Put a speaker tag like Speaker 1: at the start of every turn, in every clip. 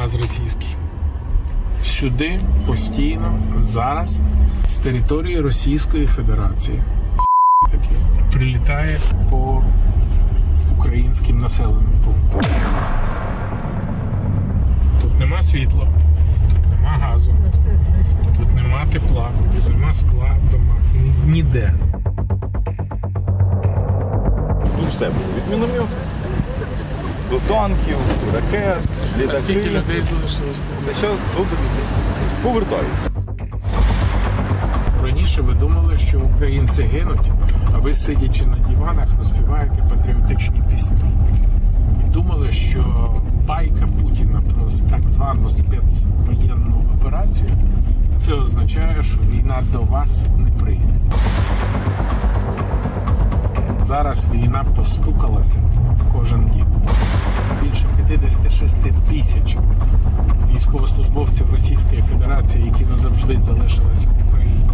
Speaker 1: КАМАЗ російський. Сюди постійно зараз з території Російської Федерації таки, прилітає по українським населеним пунктам. Тут нема світла, тут нема газу, тут нема тепла, тут нема скла в домах, ні- ніде.
Speaker 2: Тут все було. Від до танків, ракет,
Speaker 1: А скільки людей залишилось?
Speaker 2: Та що тут повертаються.
Speaker 1: Раніше ви думали, що українці гинуть, а ви, сидячи на диванах, розпіваєте патріотичні пісні. І думали, що байка Путіна про так звану спецвоєнну операцію це означає, що війна до вас не прийде. Зараз війна постукалася кожен день. Більше 56 тисяч військовослужбовців Російської Федерації, які назавжди залишилися в Україні,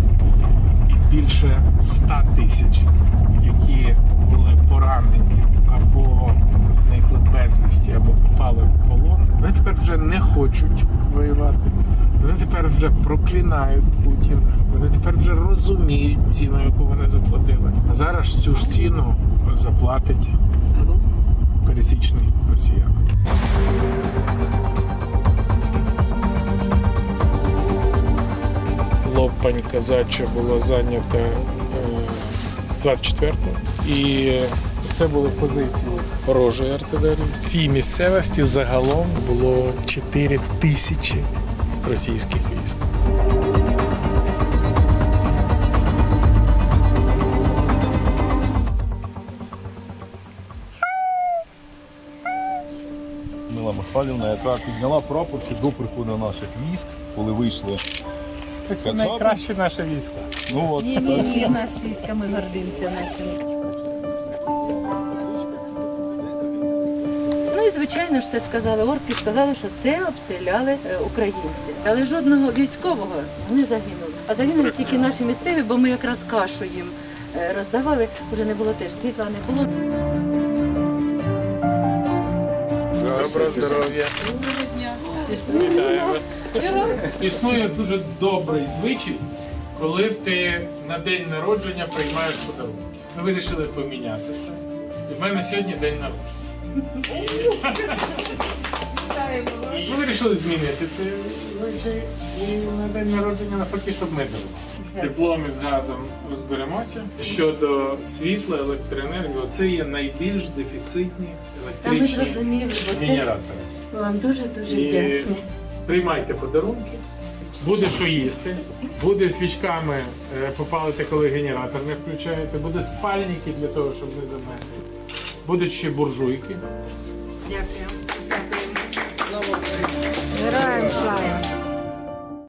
Speaker 1: і більше 100 тисяч, які були поранені або зникли безвісті, або попали в полон. Вони тепер вже не хочуть воювати. Вони тепер вже проклинають Путіна. Вони тепер вже розуміють ціну, яку вони заплатили. А зараз цю ж ціну заплатить пересічний росіян. Лопань казача була зайнята 24-го. І це були позиції ворожої артилерії. В цій місцевості загалом було 4 тисячі російських військ.
Speaker 2: Мила Михайлівна, яка підняла прапор ще до приходу наших військ, коли вийшли.
Speaker 1: Це
Speaker 2: Кацапи?
Speaker 1: найкраще наше військо.
Speaker 2: Ну от
Speaker 3: Ні, ні, ні, нас військами гордимося нашими. Ну і звичайно ж це сказали орки, сказали, що це обстріляли е, українці. Але жодного військового не загинули. А загинули тільки наші місцеві, бо ми якраз кашу їм е, роздавали. Уже не було теж світла, не було.
Speaker 1: Доброго здоров'я. Вітаю вас. Існує дуже добрий звичай, коли ти на день народження приймаєш подарунки. Ми вирішили поміняти це. І в мене сьогодні день народження. Ми вирішили змінити цей звичай і на день народження навпаки, щоб ми дарували. З теплом і з газом розберемося. Щодо світла, електроенергії, це є найбільш дефіцитні електричні генератори.
Speaker 3: вам дуже-дуже вдячні.
Speaker 1: приймайте подарунки, буде що їсти, буде свічками е, попалити, коли генератор не включаєте, буде спальники для того, щоб не замерзли. Будуть ще буржуйки.
Speaker 3: Дякую. Героям слава!